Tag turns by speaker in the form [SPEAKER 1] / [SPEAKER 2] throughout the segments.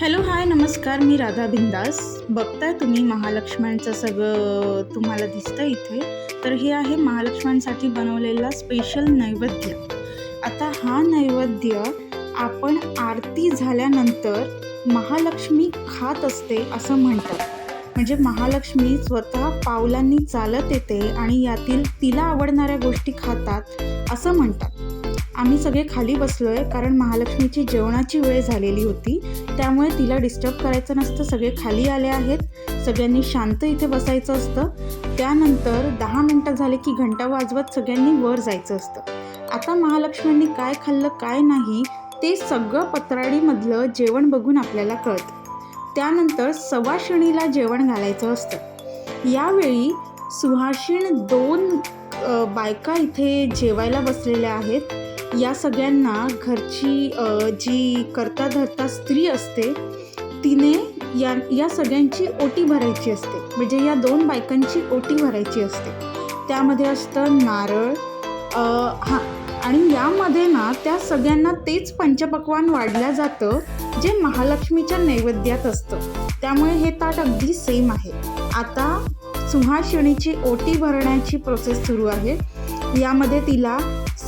[SPEAKER 1] Hello hi नमस्कार मी राधा बिंदास. बघताय तुम्ही महालक्ष्म्यांचं सगळं तुम्हाला दिसतं इथे. तर हे आहे महालक्ष्म्यांसाठी बनवलेला स्पेशल नैवेद्य. आता हा नैवेद्य आपण आरती झाल्यानंतर महालक्ष्मी खात असते असं म्हणतात. म्हणजे महालक्ष्मी स्वतः पावलांनी चालत येते आणि यातील तिला आवडणाऱ्या गोष्टी खातात असं म्हणतात. आम्ही सगळे खाली बसलो आहे कारण महालक्ष्मीची जेवणाची वेळ झालेली होती. त्यामुळे तिला डिस्टर्ब करायचं नसतं. सगळे खाली आले आहेत. सगळ्यांनी शांत इथे बसायचं असतं. त्यानंतर दहा मिनटं झाले की घंटा वाजवत सगळ्यांनी वर जायचं असतं. आता महालक्ष्मींनी काय खाल्लं काय नाही ते सगळं पत्राडीमधलं जेवण बघून आपल्याला कळतं. त्यानंतर सवाशिणीला जेवण घालायचं असतं. यावेळी सुहाशिण दोन बायका इथे जेवायला बसलेल्या आहेत. या सगळ्यांना घरची जी करता धरता स्त्री असते तिने या या सगळ्यांची ओटी भरायची असते. म्हणजे या दोन बायकांची ओटी भरायची असते. त्यामध्ये असतं नारळ हां आणि यामध्ये ना त्या सगळ्यांना तेच पंचपक्वान वाढलं जातं जे महालक्ष्मीच्या नैवेद्यात असतं. त्यामुळे हे ताट अगदी सेम आहे. आता सुहाशिणीची ओटी भरण्याची प्रोसेस सुरू आहे. यामध्ये तिला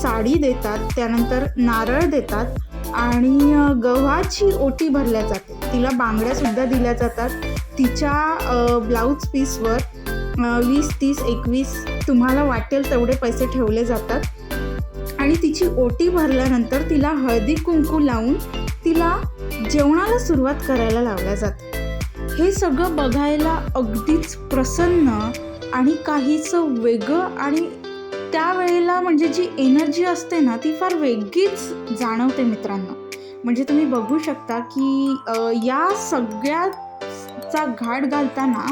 [SPEAKER 1] साडी देतात त्यानंतर नारळ देतात आणि गव्हाची ओटी भरल्या जाते. तिला बांगड्यासुद्धा दिल्या जातात. तिच्या ब्लाऊज पीसवर वीस तीस एकवीस तुम्हाला वाटेल तेवढे पैसे ठेवले जातात. आणि तिची ओटी भरल्यानंतर तिला हळदी कुंकू लावून तिला जेवणाला सुरुवात करायला लावल्या जाते हे सगळं बघायला अगदीच प्रसन्न आणि काहीचं वेगळं आणि त्यावेळेला म्हणजे जी एनर्जी असते ना ती फार वेगळीच जाणवते मित्रांनो. म्हणजे तुम्ही बघू शकता की या सगळ्याचा घाट घालताना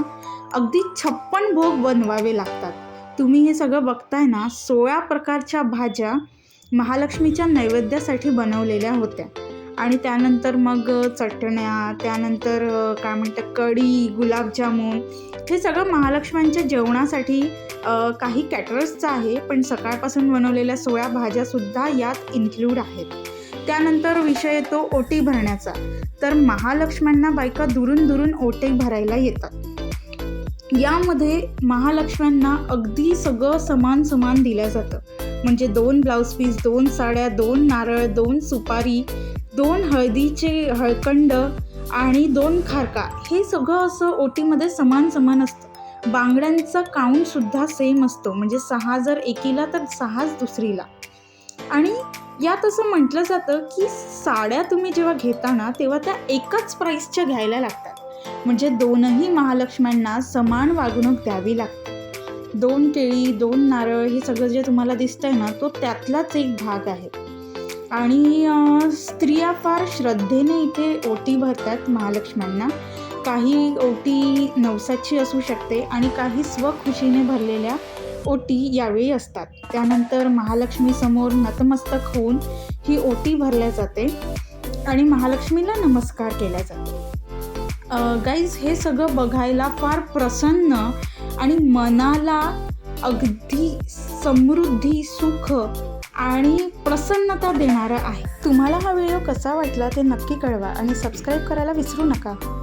[SPEAKER 1] अगदी छप्पन भोग बनवावे लागतात. तुम्ही हे सगळं बघताय ना सोळा प्रकारच्या भाज्या महालक्ष्मीच्या नैवेद्यासाठी बनवलेल्या होत्या. आणि त्यानंतर मग चटण्या त्यानंतर काय म्हणतात कढी गुलाबजामुन हे सगळं महालक्ष्म्यांच्या जेवणासाठी काही कॅटरर्सचं आहे पण सकाळपासून बनवलेल्या सोळा भाज्यासुद्धा यात इन्क्लूड आहेत. त्यानंतर विषय येतो ओटी भरण्याचा. तर महालक्ष्म्यांना बायका दुरून दुरून ओटे भरायला येतात. यामध्ये महालक्ष्म्यांना अगदी सगळं समान समान दिलं जातं. म्हणजे दोन ब्लाऊज पीस दोन साड्या दोन नारळ दोन सुपारी दोन हळदीचे हळकंड आणि दोन खारका. हे सगळं असं ओटीमध्ये समान समान असतं. बांगड्यांचा काउंटसुद्धा सेम असतो. म्हणजे सहा जर एकीला तर सहाच दुसरीला. आणि यात असं म्हटलं जातं की साड्या तुम्ही जेव्हा घेता ना तेव्हा त्या एकाच प्राईसच्या घ्यायला लागतात. म्हणजे दोनही महालक्ष्म्यांना समान वागणूक द्यावी लागते. दोन केळी दोन नारळ हे सगळं जे तुम्हाला दिसतंय ना तो त्यातलाच एक भाग आहे. आणि स्त्रिया फार श्रद्धेने इथे ओटी भरतात महालक्ष्म्यांना. काही ओटी नवसाची असू शकते आणि काही स्वखुशीने भरलेल्या ओटी यावेळी असतात. त्यानंतर महालक्ष्मीसमोर नतमस्तक होऊन ही ओटी भरल्या जाते आणि महालक्ष्मीला नमस्कार केला जातो. गाईज हे सगळं बघायला फार प्रसन्न आणि मनाला अगदी समृद्धी सुख आणि प्रसन्नता देणारं आहे. तुम्हाला हा व्हिडिओ कसा वाटला ते नक्की कळवा आणि सबस्क्राईब करायला विसरू नका.